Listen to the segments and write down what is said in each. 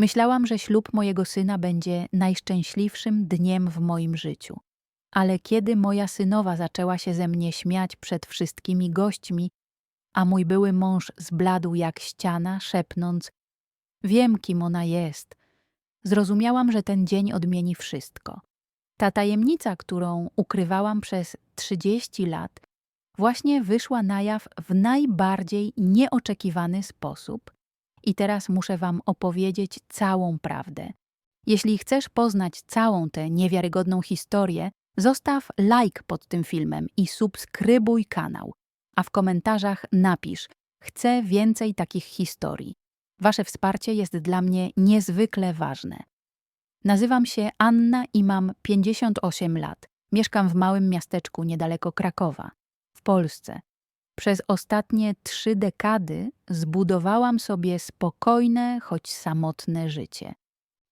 Myślałam, że ślub mojego syna będzie najszczęśliwszym dniem w moim życiu. Ale kiedy moja synowa zaczęła się ze mnie śmiać przed wszystkimi gośćmi, a mój były mąż zbladł jak ściana, szepnąc: Wiem, kim ona jest, zrozumiałam, że ten dzień odmieni wszystko. Ta tajemnica, którą ukrywałam przez 30 lat, właśnie wyszła na jaw w najbardziej nieoczekiwany sposób i teraz muszę Wam opowiedzieć całą prawdę. Jeśli chcesz poznać całą tę niewiarygodną historię, zostaw like pod tym filmem i subskrybuj kanał, a w komentarzach napisz Chcę więcej takich historii. Wasze wsparcie jest dla mnie niezwykle ważne. Nazywam się Anna i mam 58 lat. Mieszkam w małym miasteczku niedaleko Krakowa, w Polsce. Przez ostatnie trzy dekady zbudowałam sobie spokojne, choć samotne życie.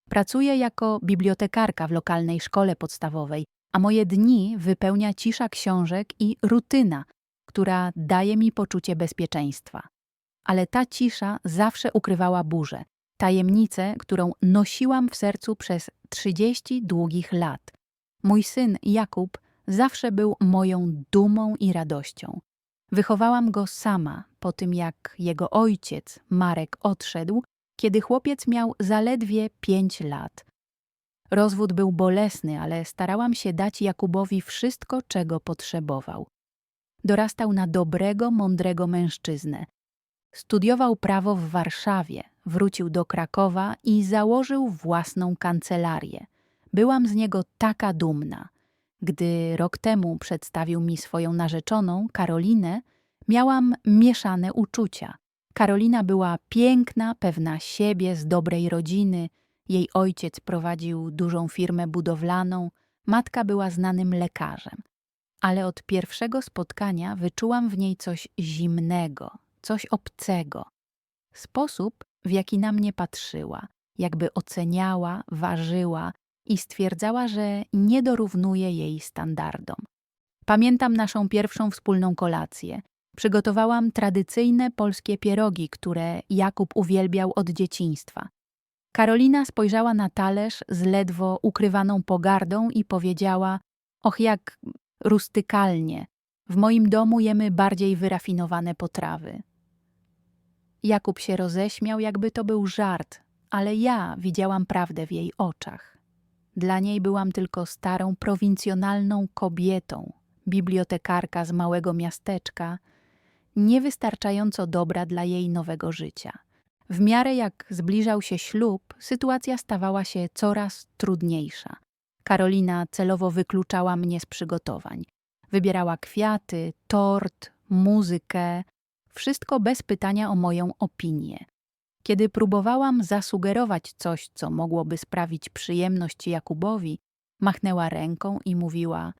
Pracuję jako bibliotekarka w lokalnej szkole podstawowej, a moje dni wypełnia cisza książek i rutyna, która daje mi poczucie bezpieczeństwa. Ale ta cisza zawsze ukrywała burzę, tajemnicę, którą nosiłam w sercu przez 30 długich lat. Mój syn Jakub zawsze był moją dumą i radością. Wychowałam go sama po tym, jak jego ojciec, Marek, odszedł, kiedy chłopiec miał zaledwie pięć lat. Rozwód był bolesny, ale starałam się dać Jakubowi wszystko, czego potrzebował. Dorastał na dobrego, mądrego mężczyznę. Studiował prawo w Warszawie, wrócił do Krakowa i założył własną kancelarię. Byłam z niego taka dumna. Gdy rok temu przedstawił mi swoją narzeczoną, Karolinę, miałam mieszane uczucia. Karolina była piękna, pewna siebie, z dobrej rodziny. Jej ojciec prowadził dużą firmę budowlaną, matka była znanym lekarzem. Ale od pierwszego spotkania wyczułam w niej coś zimnego, coś obcego. Sposób, w jaki na mnie patrzyła, jakby oceniała, ważyła i stwierdzała, że nie dorównuje jej standardom. Pamiętam naszą pierwszą wspólną kolację. Przygotowałam tradycyjne polskie pierogi, które Jakub uwielbiał od dzieciństwa. Karolina spojrzała na talerz z ledwo ukrywaną pogardą i powiedziała: Och, jak rustykalnie. W moim domu jemy bardziej wyrafinowane potrawy. Jakub się roześmiał, jakby to był żart, ale ja widziałam prawdę w jej oczach. Dla niej byłam tylko starą, prowincjonalną kobietą, bibliotekarka z małego miasteczka, niewystarczająco dobra dla jej nowego życia. W miarę jak zbliżał się ślub, sytuacja stawała się coraz trudniejsza. Karolina celowo wykluczała mnie z przygotowań. Wybierała kwiaty, tort, muzykę, wszystko bez pytania o moją opinię. Kiedy próbowałam zasugerować coś, co mogłoby sprawić przyjemność Jakubowi, machnęła ręką i mówiła: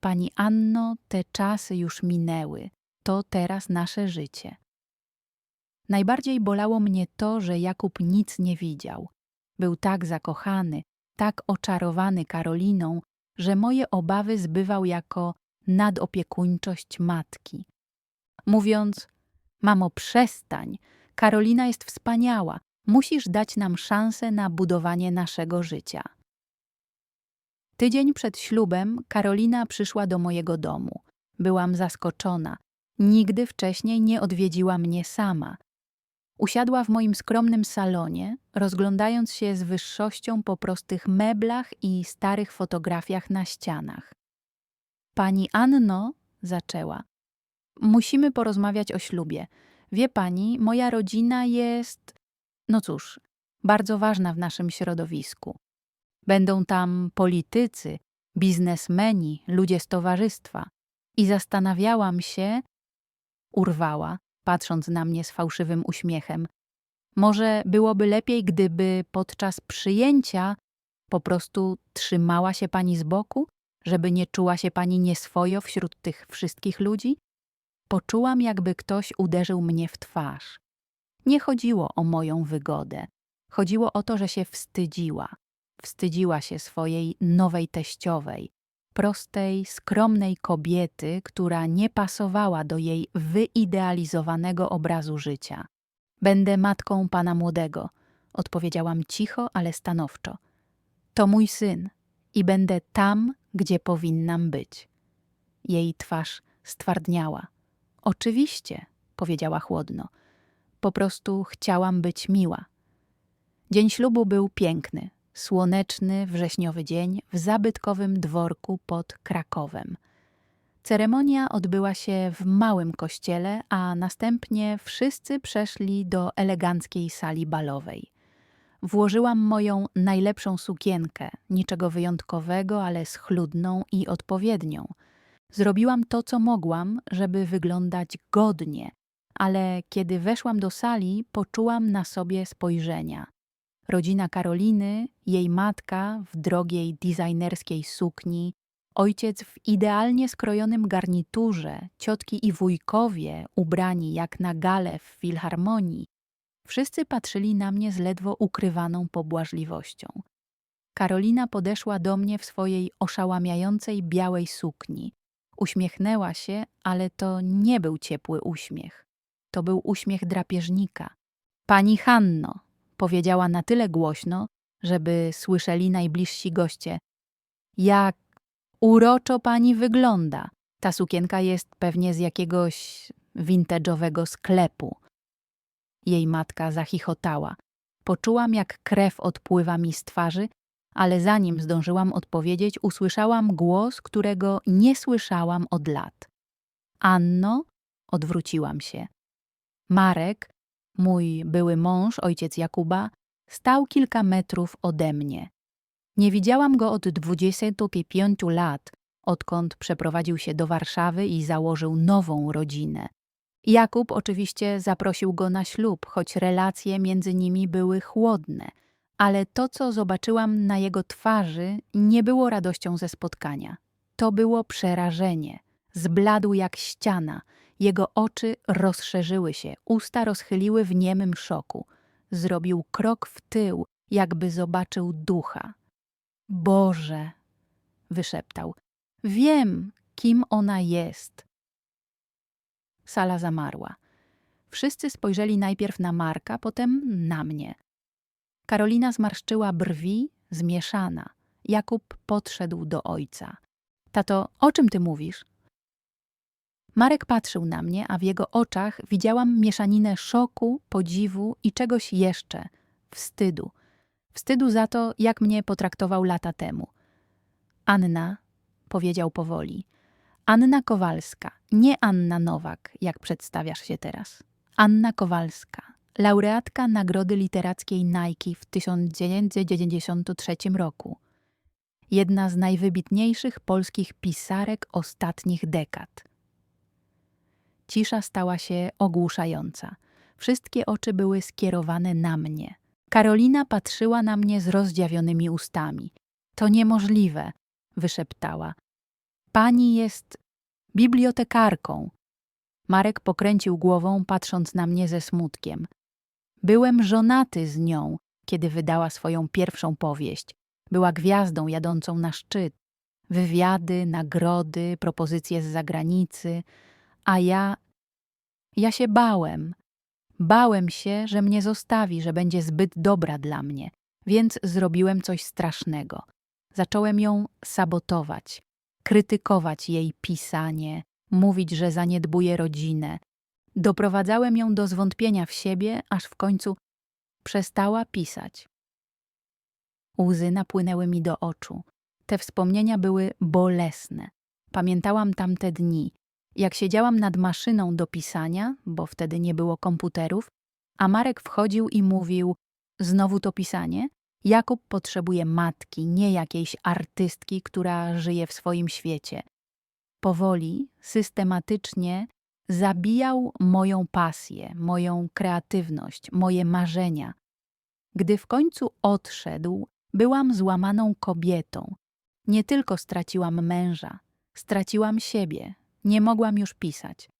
Pani Anno, te czasy już minęły, to teraz nasze życie. Najbardziej bolało mnie to, że Jakub nic nie widział. Był tak zakochany, tak oczarowany Karoliną, że moje obawy zbywał jako nadopiekuńczość matki. Mówiąc, mamo, przestań, Karolina jest wspaniała, musisz dać nam szansę na budowanie naszego życia. Tydzień przed ślubem Karolina przyszła do mojego domu. Byłam zaskoczona. Nigdy wcześniej nie odwiedziła mnie sama. Usiadła w moim skromnym salonie, rozglądając się z wyższością po prostych meblach i starych fotografiach na ścianach. Pani Anno, zaczęła, musimy porozmawiać o ślubie. Wie pani, moja rodzina jest, no cóż, bardzo ważna w naszym środowisku. Będą tam politycy, biznesmeni, ludzie z towarzystwa. I zastanawiałam się, urwała, patrząc na mnie z fałszywym uśmiechem. Może byłoby lepiej, gdyby podczas przyjęcia po prostu trzymała się pani z boku, żeby nie czuła się pani nieswojo wśród tych wszystkich ludzi? Poczułam, jakby ktoś uderzył mnie w twarz. Nie chodziło o moją wygodę. Chodziło o to, że się wstydziła. Wstydziła się swojej nowej teściowej, prostej, skromnej kobiety, która nie pasowała do jej wyidealizowanego obrazu życia. Będę matką pana młodego, odpowiedziałam cicho, ale stanowczo. To mój syn i będę tam, gdzie powinnam być. Jej twarz stwardniała. Oczywiście, powiedziała chłodno. Po prostu chciałam być miła. Dzień ślubu był piękny, słoneczny, wrześniowy dzień w zabytkowym dworku pod Krakowem. Ceremonia odbyła się w małym kościele, a następnie wszyscy przeszli do eleganckiej sali balowej. Włożyłam moją najlepszą sukienkę, niczego wyjątkowego, ale schludną i odpowiednią. Zrobiłam to, co mogłam, żeby wyglądać godnie, ale kiedy weszłam do sali, poczułam na sobie spojrzenia. Rodzina Karoliny, jej matka w drogiej designerskiej sukni, ojciec w idealnie skrojonym garniturze, ciotki i wujkowie ubrani jak na galę w filharmonii. Wszyscy patrzyli na mnie z ledwo ukrywaną pobłażliwością. Karolina podeszła do mnie w swojej oszałamiającej białej sukni. Uśmiechnęła się, ale to nie był ciepły uśmiech. To był uśmiech drapieżnika. Pani Hanno, powiedziała na tyle głośno, żeby słyszeli najbliżsi goście. Jak uroczo pani wygląda. Ta sukienka jest pewnie z jakiegoś vintage'owego sklepu. Jej matka zachichotała. Poczułam, jak krew odpływa mi z twarzy, ale zanim zdążyłam odpowiedzieć, usłyszałam głos, którego nie słyszałam od lat. Anno, odwróciłam się. Marek, mój były mąż, ojciec Jakuba, stał kilka metrów ode mnie. Nie widziałam go od 25 lat, odkąd przeprowadził się do Warszawy i założył nową rodzinę. Jakub oczywiście zaprosił go na ślub, choć relacje między nimi były chłodne, ale to, co zobaczyłam na jego twarzy, nie było radością ze spotkania. To było przerażenie. Zbladł jak ściana, jego oczy rozszerzyły się, usta rozchyliły w niemym szoku. Zrobił krok w tył, jakby zobaczył ducha. Boże, wyszeptał. Wiem, kim ona jest. Sala zamarła. Wszyscy spojrzeli najpierw na Marka, potem na mnie. Karolina zmarszczyła brwi, zmieszana. Jakub podszedł do ojca. Tato, o czym ty mówisz? Marek patrzył na mnie, a w jego oczach widziałam mieszaninę szoku, podziwu i czegoś jeszcze wstydu. Wstydu za to, jak mnie potraktował lata temu. Anna, powiedział powoli. Anna Kowalska, nie Anna Nowak, jak przedstawiasz się teraz. Anna Kowalska, laureatka Nagrody Literackiej Nike w 1993 roku. Jedna z najwybitniejszych polskich pisarek ostatnich dekad. Cisza stała się ogłuszająca. Wszystkie oczy były skierowane na mnie. Karolina patrzyła na mnie z rozdziawionymi ustami. To niemożliwe, wyszeptała. Pani jest bibliotekarką. Marek pokręcił głową, patrząc na mnie ze smutkiem. Byłem żonaty z nią, kiedy wydała swoją pierwszą powieść. Była gwiazdą jadącą na szczyt. Wywiady, nagrody, propozycje z zagranicy, a ja. Ja się bałem. Bałem się, że mnie zostawi, że będzie zbyt dobra dla mnie, więc zrobiłem coś strasznego. Zacząłem ją sabotować, krytykować jej pisanie, mówić, że zaniedbuje rodzinę. Doprowadzałem ją do zwątpienia w siebie, aż w końcu przestała pisać. Łzy napłynęły mi do oczu. Te wspomnienia były bolesne. Pamiętałam tamte dni, jak siedziałam nad maszyną do pisania, bo wtedy nie było komputerów, a Marek wchodził i mówił: Znowu to pisanie? Jakub potrzebuje matki, nie jakiejś artystki, która żyje w swoim świecie. Powoli, systematycznie zabijał moją pasję, moją kreatywność, moje marzenia. Gdy w końcu odszedł, byłam złamaną kobietą. Nie tylko straciłam męża, straciłam siebie, nie mogłam już pisać.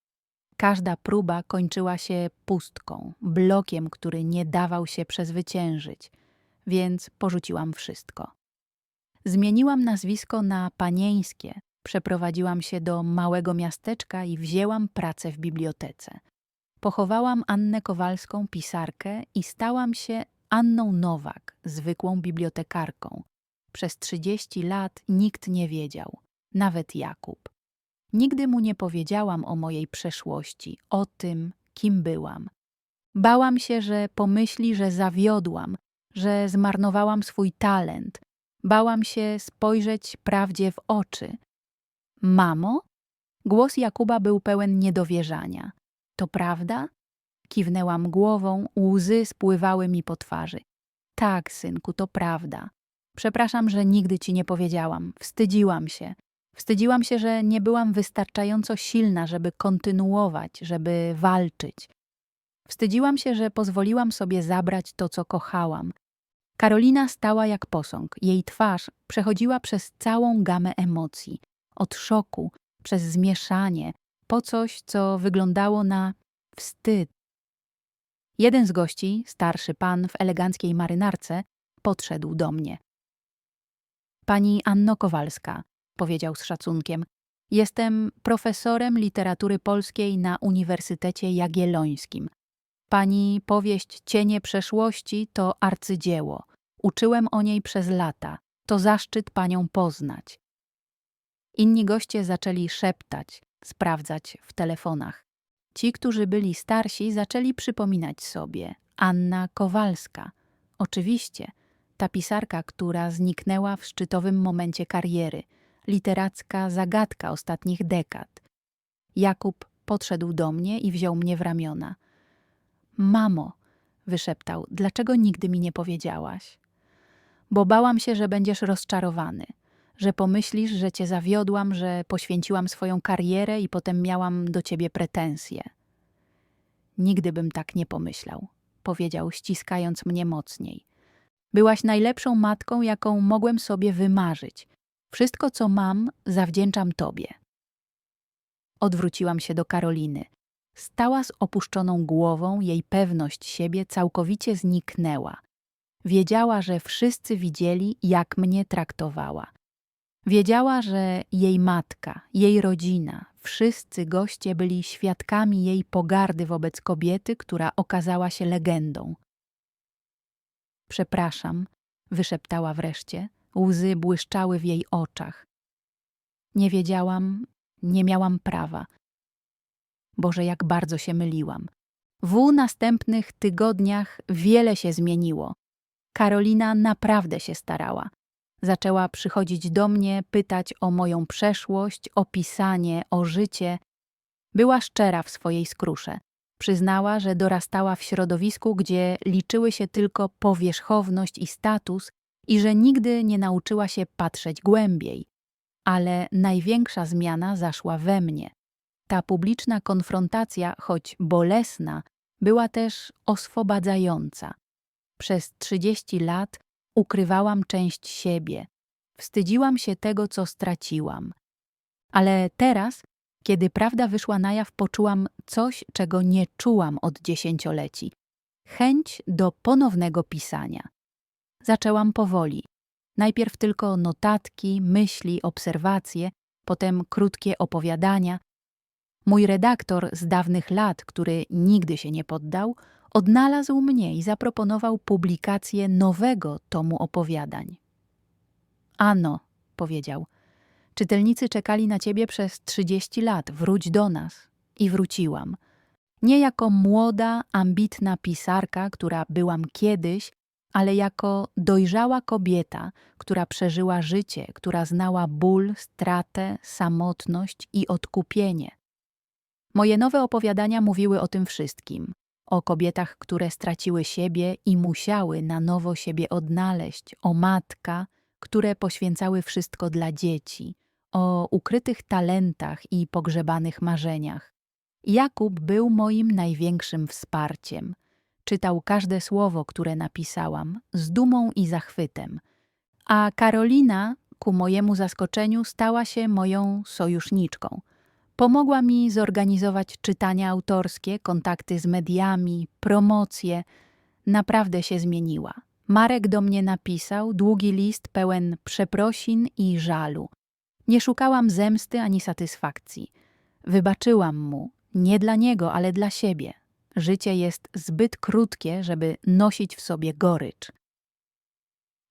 Każda próba kończyła się pustką, blokiem, który nie dawał się przezwyciężyć, więc porzuciłam wszystko. Zmieniłam nazwisko na panieńskie, przeprowadziłam się do małego miasteczka i wzięłam pracę w bibliotece. Pochowałam Annę Kowalską, pisarkę, i stałam się Anną Nowak, zwykłą bibliotekarką. Przez 30 lat nikt nie wiedział, nawet Jakub. Nigdy mu nie powiedziałam o mojej przeszłości, o tym, kim byłam. Bałam się, że pomyśli, że zawiodłam, że zmarnowałam swój talent. Bałam się spojrzeć prawdzie w oczy. Mamo? Głos Jakuba był pełen niedowierzania. To prawda? Kiwnęłam głową, łzy spływały mi po twarzy. Tak, synku, to prawda. Przepraszam, że nigdy ci nie powiedziałam. Wstydziłam się. Wstydziłam się, że nie byłam wystarczająco silna, żeby kontynuować, żeby walczyć. Wstydziłam się, że pozwoliłam sobie zabrać to, co kochałam. Karolina stała jak posąg. Jej twarz przechodziła przez całą gamę emocji. Od szoku, przez zmieszanie, po coś, co wyglądało na wstyd. Jeden z gości, starszy pan w eleganckiej marynarce, podszedł do mnie. Pani Anno Kowalska, powiedział z szacunkiem, jestem profesorem literatury polskiej na Uniwersytecie Jagiellońskim. Pani powieść Cienie przeszłości to arcydzieło. Uczyłem o niej przez lata. To zaszczyt panią poznać. Inni goście zaczęli szeptać, sprawdzać w telefonach. Ci, którzy byli starsi, zaczęli przypominać sobie. Anna Kowalska. Oczywiście, ta pisarka, która zniknęła w szczytowym momencie kariery. Literacka zagadka ostatnich dekad. Jakub podszedł do mnie i wziął mnie w ramiona. Mamo, wyszeptał, dlaczego nigdy mi nie powiedziałaś? Bo bałam się, że będziesz rozczarowany, że pomyślisz, że cię zawiodłam, że poświęciłam swoją karierę i potem miałam do ciebie pretensje. Nigdy bym tak nie pomyślał, powiedział, ściskając mnie mocniej. Byłaś najlepszą matką, jaką mogłem sobie wymarzyć. Wszystko, co mam, zawdzięczam tobie. Odwróciłam się do Karoliny. Stała z opuszczoną głową, jej pewność siebie całkowicie zniknęła. Wiedziała, że wszyscy widzieli, jak mnie traktowała. Wiedziała, że jej matka, jej rodzina, wszyscy goście byli świadkami jej pogardy wobec kobiety, która okazała się legendą. Przepraszam, wyszeptała wreszcie, łzy błyszczały w jej oczach. Nie wiedziałam, nie miałam prawa. Boże, jak bardzo się myliłam. W następnych tygodniach wiele się zmieniło. Karolina naprawdę się starała. Zaczęła przychodzić do mnie, pytać o moją przeszłość, o pisanie, o życie. Była szczera w swojej skrusze. Przyznała, że dorastała w środowisku, gdzie liczyły się tylko powierzchowność i status i że nigdy nie nauczyła się patrzeć głębiej. Ale największa zmiana zaszła we mnie. Ta publiczna konfrontacja, choć bolesna, była też oswobadzająca. Przez trzydzieści lat ukrywałam część siebie, wstydziłam się tego, co straciłam. Ale teraz, kiedy prawda wyszła na jaw, poczułam coś, czego nie czułam od dziesięcioleci chęć do ponownego pisania. Zaczęłam powoli. Najpierw tylko notatki, myśli, obserwacje, potem krótkie opowiadania, Mój redaktor z dawnych lat, który nigdy się nie poddał, odnalazł mnie i zaproponował publikację nowego tomu opowiadań. Ano, powiedział, czytelnicy czekali na ciebie przez trzydzieści lat, wróć do nas. I wróciłam. Nie jako młoda, ambitna pisarka, która byłam kiedyś, ale jako dojrzała kobieta, która przeżyła życie, która znała ból, stratę, samotność i odkupienie. Moje nowe opowiadania mówiły o tym wszystkim. O kobietach, które straciły siebie i musiały na nowo siebie odnaleźć, o matka, które poświęcały wszystko dla dzieci, o ukrytych talentach i pogrzebanych marzeniach. Jakub był moim największym wsparciem. Czytał każde słowo, które napisałam, z dumą i zachwytem. A Karolina, ku mojemu zaskoczeniu, stała się moją sojuszniczką – Pomogła mi zorganizować czytania autorskie, kontakty z mediami, promocje. Naprawdę się zmieniła. Marek do mnie napisał długi list pełen przeprosin i żalu. Nie szukałam zemsty ani satysfakcji. Wybaczyłam mu, nie dla niego, ale dla siebie. Życie jest zbyt krótkie, żeby nosić w sobie gorycz.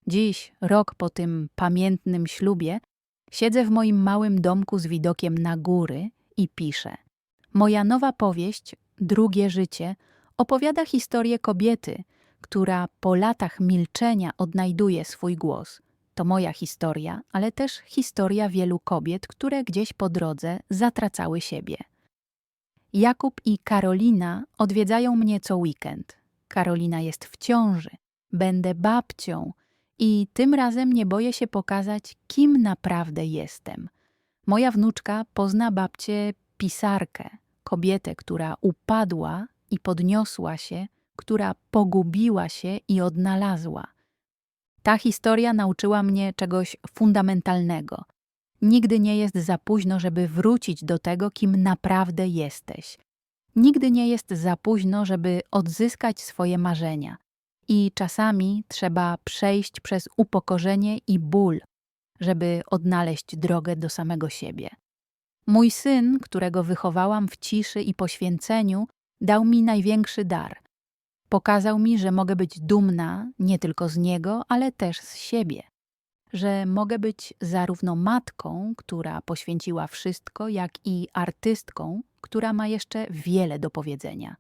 Dziś, rok po tym pamiętnym ślubie, siedzę w moim małym domku z widokiem na góry i piszę. Moja nowa powieść, Drugie życie, opowiada historię kobiety, która po latach milczenia odnajduje swój głos. To moja historia, ale też historia wielu kobiet, które gdzieś po drodze zatracały siebie. Jakub i Karolina odwiedzają mnie co weekend. Karolina jest w ciąży, będę babcią i tym razem nie boję się pokazać, kim naprawdę jestem. Moja wnuczka pozna babcię pisarkę, kobietę, która upadła i podniosła się, która pogubiła się i odnalazła. Ta historia nauczyła mnie czegoś fundamentalnego. Nigdy nie jest za późno, żeby wrócić do tego, kim naprawdę jesteś. Nigdy nie jest za późno, żeby odzyskać swoje marzenia. I czasami trzeba przejść przez upokorzenie i ból, żeby odnaleźć drogę do samego siebie. Mój syn, którego wychowałam w ciszy i poświęceniu, dał mi największy dar. Pokazał mi, że mogę być dumna nie tylko z niego, ale też z siebie. Że mogę być zarówno matką, która poświęciła wszystko, jak i artystką, która ma jeszcze wiele do powiedzenia.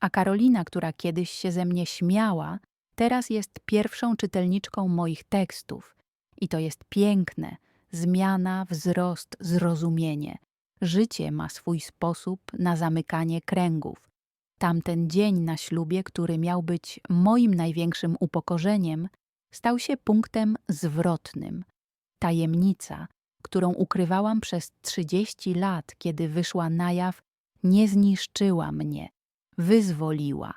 A Karolina, która kiedyś się ze mnie śmiała, teraz jest pierwszą czytelniczką moich tekstów. I to jest piękne. Zmiana, wzrost, zrozumienie. Życie ma swój sposób na zamykanie kręgów. Tamten dzień na ślubie, który miał być moim największym upokorzeniem, stał się punktem zwrotnym. Tajemnica, którą ukrywałam przez trzydzieści lat, kiedy wyszła na jaw, nie zniszczyła mnie, wyzwoliła.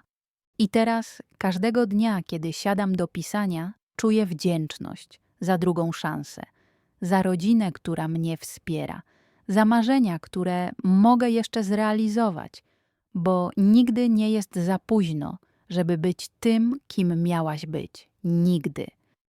I teraz, każdego dnia, kiedy siadam do pisania, czuję wdzięczność za drugą szansę, za rodzinę, która mnie wspiera, za marzenia, które mogę jeszcze zrealizować, bo nigdy nie jest za późno, żeby być tym, kim miałaś być. Nigdy.